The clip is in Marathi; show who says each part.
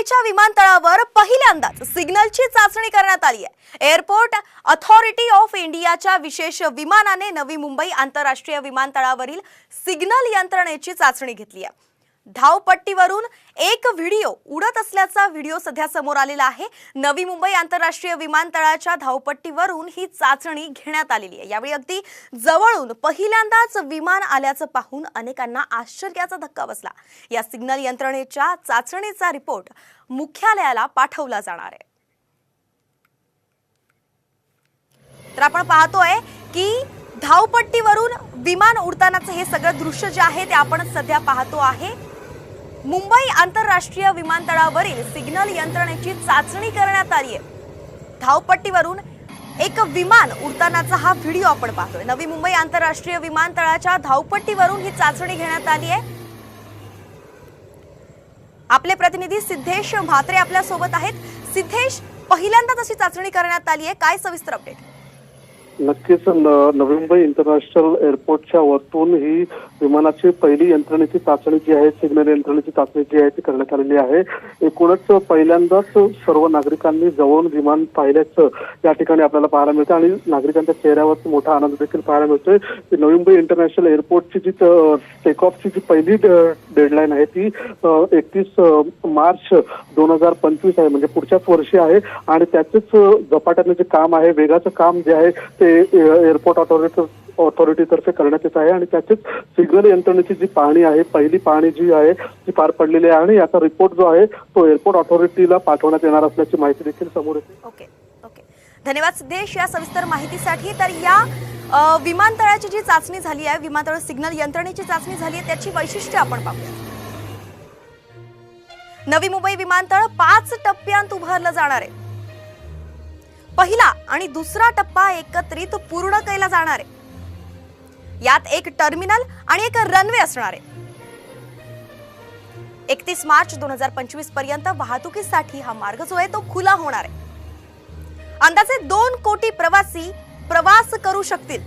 Speaker 1: मुंबईच्या विमानतळावर पहिल्यांदाच सिग्नलची चाचणी करण्यात आली आहे. एअरपोर्ट अथॉरिटी ऑफ इंडियाच्या विशेष विमानाने नवी मुंबई आंतरराष्ट्रीय विमानतळावरील सिग्नल यंत्रणेची चाचणी घेतली आहे. धावपट्टीवरून एक व्हिडिओ उडत असल्याचा व्हिडिओ सध्या समोर आलेला आहे. नवी मुंबई आंतरराष्ट्रीय विमानतळाच्या धावपट्टीवरून ही चाचणी घेण्यात आलेली आहे. यावेळी अगदी जवळून पहिल्यांदाच विमान आल्याचं पाहून अनेकांना आश्चर्याचा धक्का बसला. या सिग्नल यंत्रणेच्या चाचणीचा रिपोर्ट मुख्यालयाला पाठवला जाणार आहे. तर आपण पाहतोय की धावपट्टीवरून विमान उडतानाचं हे सगळं दृश्य जे आहे ते आपण सध्या पाहतो आहे. मुंबई आंतरराष्ट्रीय विमानतळावरील सिग्नल यंत्रणेची चाचणी करण्यात आली आहे. धावपट्टीवरून एक विमान उडतानाचा हा व्हिडिओ आपण पाहतोय. नवी मुंबई आंतरराष्ट्रीय विमानतळाच्या धावपट्टीवरून ही चाचणी घेण्यात आली आहे. आपले प्रतिनिधी सिद्धेश म्हात्रे आपल्यासोबत आहेत. सिद्धेश पहिल्यांदाच अशी चाचणी करण्यात आली आहे. काय सविस्तर अपडेट
Speaker 2: नक्कीच नवी मुंबई इंटरनॅशनल एअरपोर्टच्या वरतून ही विमानाची पहिली यंत्रणेची चाचणी जी आहे सिग्नल यंत्रणेची चाचणी जी आहे ती करण्यात आलेली आहे. एकूणच पहिल्यांदाच सर्व नागरिकांनी जवळून विमान पाहिल्याचं या ठिकाणी आपल्याला पाहायला मिळतं आणि नागरिकांच्या चेहऱ्यावर मोठा आनंद देखील पाहायला मिळतोय. की नवी मुंबई इंटरनॅशनल एअरपोर्टची जी टेक ऑफची जी पहिली डेडलाईन आहे ती एकतीस मार्च दोन हजार पंचवीस आहे म्हणजे पुढच्याच वर्षी आहे. आणि त्याचेच झपाट्याने जे काम आहे वेगाचं काम जे आहे ते एअरपोर्ट ऑथॉरिटी ऑथॉरिटीतर्फे करण्यात येत आहे आणि त्याचीच सिग्नल यंत्रणेची जी पाहणी आहे पहिली पाहणी जी आहे ती पार पडलेली आहे आणि याचा रिपोर्ट जो आहे तो एअरपोर्ट ऑथॉरिटीला पाठवण्यात येणार असल्याची माहिती देखील समोर येते.
Speaker 1: Okay okay. धन्यवाद सिद्धेश या सविस्तर माहितीसाठी. तर या विमानतळाची जी चाचणी झाली आहे विमानतळ सिग्नल यंत्रणेची चाचणी झाली आहे त्याची वैशिष्ट्य आपण पाहूया. नवी मुंबई विमानतळ पाच टप्प्यांत उभारलं जाणार आहे. पहिला आणि दुसरा टप्पा एकत्रित पूर्ण केला जाणार आहे. यात एक टर्मिनल आणि एक रनवे असणार आहे. एकतीस मार्च दोन हजार पंचवीसपर्यंत वाहतुकीसाठी हा मार्ग जो आहे तो खुला होणार आहे. अंदाजे दोन कोटी प्रवासी प्रवास करू शकतील.